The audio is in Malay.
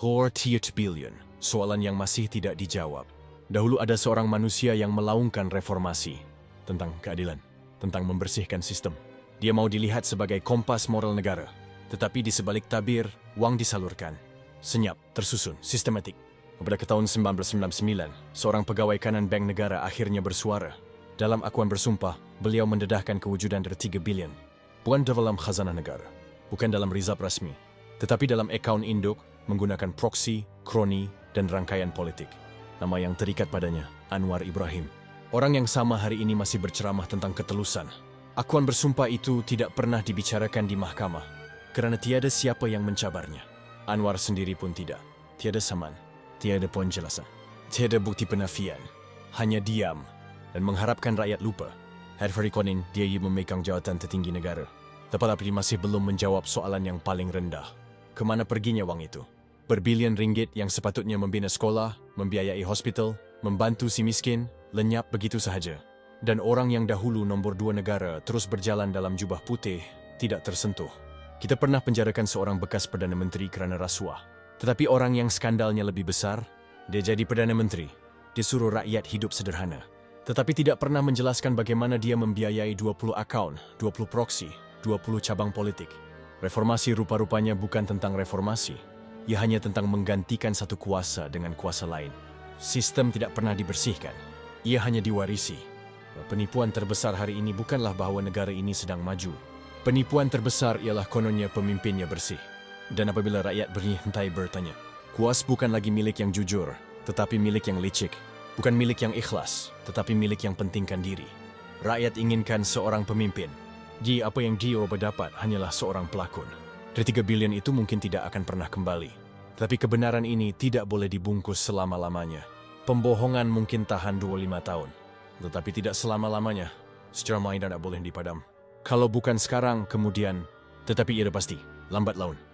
Hor Tiet Billion, soalan yang masih tidak dijawab. Dahulu ada seorang manusia yang melaungkan reformasi tentang keadilan, tentang membersihkan sistem. Dia mau dilihat sebagai kompas moral negara. Tetapi di sebalik tabir, wang disalurkan. Senyap, tersusun, sistematik. Pada tahun 1999, seorang pegawai kanan bank negara akhirnya bersuara. Dalam akuan bersumpah, beliau mendedahkan kewujudan dari 3 bilion. Bukan dalam khazanah negara, bukan dalam rizab rasmi, tetapi dalam akaun induk menggunakan proksi, kroni, dan rangkaian politik. Nama yang terikat padanya, Anwar Ibrahim. Orang yang sama hari ini masih berceramah tentang ketelusan. Akuan bersumpah itu tidak pernah dibicarakan di mahkamah, kerana tiada siapa yang mencabarnya. Anwar sendiri pun tidak. Tiada saman, tiada poin jelasan, tiada bukti penafian. Hanya diam dan mengharapkan rakyat lupa. Harry Konin, dia memegang jawatan tertinggi negara. Tetapi masih belum menjawab soalan yang paling rendah. Kemana perginya wang itu? Berbilion ringgit yang sepatutnya membina sekolah, membiayai hospital, membantu si miskin, lenyap begitu sahaja. Dan orang yang dahulu nombor dua negara terus berjalan dalam jubah putih, tidak tersentuh. Kita pernah penjarakan seorang bekas Perdana Menteri kerana rasuah. Tetapi orang yang skandalnya lebih besar, dia jadi Perdana Menteri. Dia suruh rakyat hidup sederhana. Tetapi tidak pernah menjelaskan bagaimana dia membiayai 20 akaun, 20 proksi, 20 cabang politik. Reformasi rupa-rupanya bukan tentang reformasi, ia hanya tentang menggantikan satu kuasa dengan kuasa lain. Sistem tidak pernah dibersihkan. Ia hanya diwarisi. Penipuan terbesar hari ini bukanlah bahawa negara ini sedang maju. Penipuan terbesar ialah kononnya pemimpinnya bersih. Dan apabila rakyat berhenti bertanya, kuas bukan lagi milik yang jujur, tetapi milik yang licik. Bukan milik yang ikhlas, tetapi milik yang pentingkan diri. Rakyat inginkan seorang pemimpin. Ji apa yang dia berdapat hanyalah seorang pelakon. 3 bilion itu mungkin tidak akan pernah kembali. Tapi kebenaran ini tidak boleh dibungkus selama-lamanya. Pembohongan mungkin tahan 25 tahun. Tetapi tidak selama-lamanya. Secara main tidak boleh dipadam. Kalau bukan sekarang, kemudian. Tetapi ia pasti. Lambat laun.